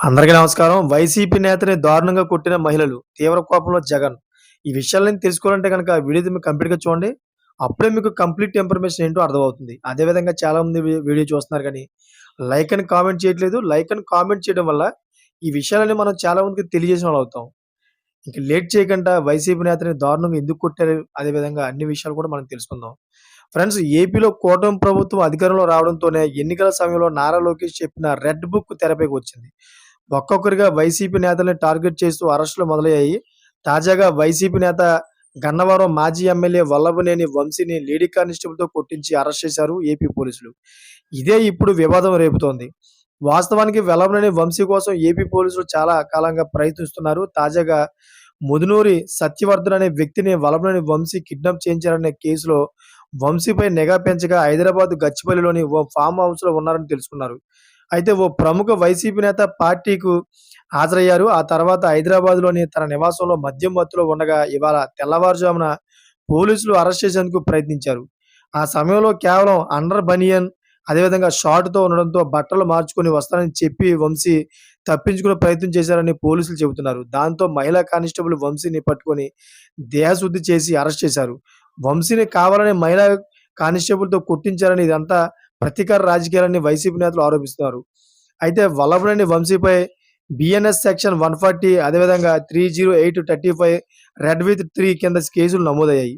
అందరికీ నమస్కారం. వైసీపీ నేతని దారుణంగా కొట్టిన మహిళలు. తీవ్ర కోపంలో జగన్. ఈ విషయాలని తెలుసుకోవాలంటే కనుక వీడియో మీరు కంప్లీట్‌గా చూడండి. అప్పుడే మీకు కంప్లీట్ ఇన్ఫర్మేషన్ ఏంటో అర్థమవుతుంది. అదే విధంగా చాలామంది వీడియో చూస్తున్నారు కానీ లైక్ అని కామెంట్ చేయట్లేదు. లైక్ అని కామెంట్ చేయడం వల్ల ఈ విషయాలని మనం చాలామందికి తెలియజేసిన వాళ్ళు అవుతాం. ఇంక లేట్ చేయకుండా వైసీపీ నేతని దారుణంగా ఎందుకు కొట్టారు? అదే విధంగా అన్ని విషయాలు కూడా మనం తెలుసుకుందాం. ఫ్రెండ్స్ ఏపీలో కూటమి ప్రభుత్వం అధికారంలో రావడంతోనే ఎన్నికల సమయంలో నారా లోకేష్ చెప్పిన రెడ్ బుక్ తెరపైకి వచ్చింది. ఒక్కొక్కరిగా వైసీపీ నేతల్ని టార్గెట్ చేస్తూ అరెస్టులు మొదలయ్యాయి. తాజాగా వైసీపీ నేత గన్నవరం మాజీ ఎమ్మెల్యే వల్లభనేని వంశీని లేడీ కానిస్టేబుల్‌తో కొట్టించి అరెస్ట్ చేశారు ఏపీ పోలీసులు. ఇదే ఇప్పుడు వివాదం రేపుతోంది. వాస్తవానికి వెల్లభనేని వంశీ కోసం ఏపీ పోలీసులు చాలా కాలంగా ప్రయత్నిస్తున్నారు. తాజాగా ముదునూరి సత్యవర్ధన్ అనే వ్యక్తిని వల్లభనేని వంశీ కిడ్నాప్ చేయించారనే కేసులో వంశీపై నిఘా పెంచగా హైదరాబాద్ గచ్చిపల్లిలోని ఓ ఫామ్ హౌస్‌లో ఉన్నారని తెలుసుకున్నారు. అయితే ఓ ప్రముఖ వైసీపీ నేత పార్టీకు హాజరయ్యారు. ఆ తర్వాత హైదరాబాద్‌లోని తన నివాసంలో మద్యం మత్తులో ఉండగా ఇవాళ తెల్లవారుజామున పోలీసులు అరెస్ట్ చేసేందుకు ప్రయత్నించారు. ఆ సమయంలో కేవలం అండర్ బనియన్ అదేవిధంగా షార్ట్‌తో ఉండడంతో బట్టలు మార్చుకొని వస్తానని చెప్పి వంశీ తప్పించుకునే ప్రయత్నం చేశారని పోలీసులు చెబుతున్నారు. దాంతో మహిళా కానిస్టేబుల్ వంశీని పట్టుకొని దేహశుద్ధి చేసి అరెస్ట్ చేశారు. వంశీని కావాలని మహిళా కానిస్టేబుల్‌తో కొట్టించారని ఇదంతా ప్రతీకార రాజకీయాలని వైసీపీ నేతలు ఆరోపిస్తున్నారు. అయితే వల్లభనేని వంశీపై బిఎన్ఎస్ సెక్షన్ 140 అదేవిధంగా 308, 35 రెడ్ విత్ త్రీ కింద కేసులు నమోదయ్యాయి.